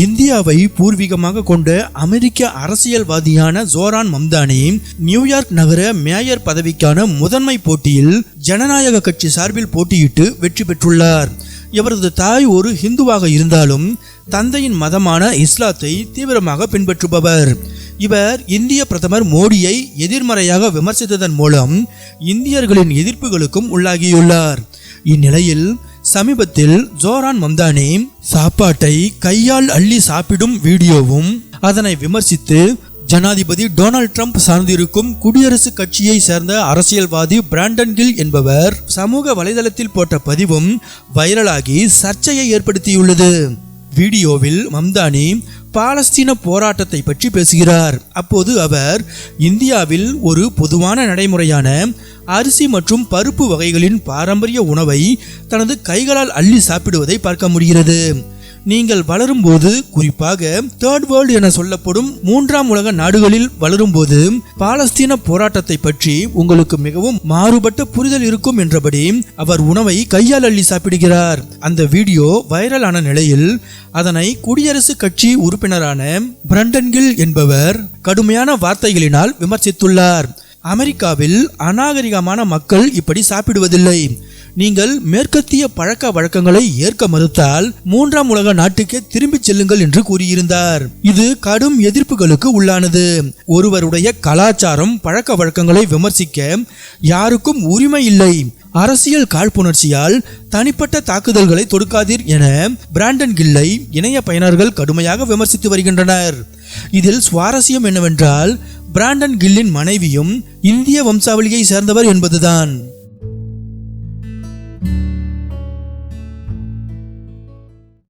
இந்தியாவை பூர்வீகமாக கொண்ட அமெரிக்க அரசியல்வாதியான ஜோரான் மம்தானி நியூயார்க் நகர மேயர் பதவிக்கான முதன்மை போட்டியில் ஜனநாயக கட்சி சார்பில் போட்டியிட்டு வெற்றி பெற்றுள்ளார். இவரது தாய் ஒரு ஹிந்துவாக இருந்தாலும் தந்தையின் மதமான இஸ்லாத்தை தீவிரமாக பின்பற்றுபவர். இவர் இந்திய பிரதமர் மோடியை எதிர்மறையாக விமர்சித்ததன் மூலம் இந்தியர்களின் எதிர்ப்புகளுக்கும் உள்ளாகியுள்ளார். இந்நிலையில் சமீபத்தில் ஜோரான் மம்தானி சாப்பாட்டை கையால் அள்ளி சாப்பிடும் வீடியோவும் அதனை விமர்சித்து ஜனாதிபதி டொனால்ட் ட்ரம்ப் சார்ந்திருக்கும் குடியரசுக் கட்சியை சேர்ந்த அரசியல்வாதி பிராண்டன் கில் என்பவர் சமூக வலைதளத்தில் போட்ட பதிவும் வைரலாகி சர்ச்சையை ஏற்படுத்தியுள்ளது. வீடியோவில் மம்தானி பாலஸ்தீன போராட்டத்தை பற்றி பேசுகிறார். அப்போது அவர் இந்தியாவில் ஒரு பொதுவான நடைமுறையான அரிசி மற்றும் பருப்பு வகைகளின் பாரம்பரிய உணவை தனது கைகளால் அள்ளி சாப்பிடுவதை பார்க்க முடிகிறது. நீங்கள் வளரும்போது குறிப்பாக தேர்ட் வேர்ல்டு என சொல்லப்படும் மூன்றாம் உலக நாடுகளில் வளரும்போது பாலஸ்தீன போராட்டத்தை பற்றி உங்களுக்கு மிகவும் மாறுபட்ட புரிதல் இருக்கும் என்றபடி அவர் உணவை கையால் அள்ளி சாப்பிடுகிறார். அந்த வீடியோ வைரலான நிலையில் அதனை குடியரசுக் கட்சி உறுப்பினரான பிரண்டன்கில் என்பவர் கடுமையான வார்த்தைகளினால் விமர்சித்துள்ளார். அமெரிக்காவில் அநாகரிகமான மக்கள் இப்படி சாப்பிடுவதில்லை. நீங்கள் மேற்கத்திய பழக்க வழக்கங்களை ஏற்க மறுத்தால் மூன்றாம் உலக நாட்டுக்கே திரும்பிச் செல்லுங்கள் என்று கூறியிருந்தார். இது கடும் எதிர்ப்புகளுக்கு உள்ளானது. ஒருவருடைய கலாச்சாரம் பழக்க வழக்கங்களை விமர்சிக்க யாருக்கும் உரிமை இல்லை. அரசியல் காழ்ப்புணர்ச்சியால் தனிப்பட்ட தாக்குதல்களை தொடுக்காதீர் என பிராண்டன் கில்லை இணைய பயனர்கள் கடுமையாக விமர்சித்து வருகின்றனர். இதில் சுவாரஸ்யம் என்னவென்றால் பிராண்டன் கில்லின் மனைவியும் இந்திய வம்சாவளியை சேர்ந்தவர் என்பதுதான்.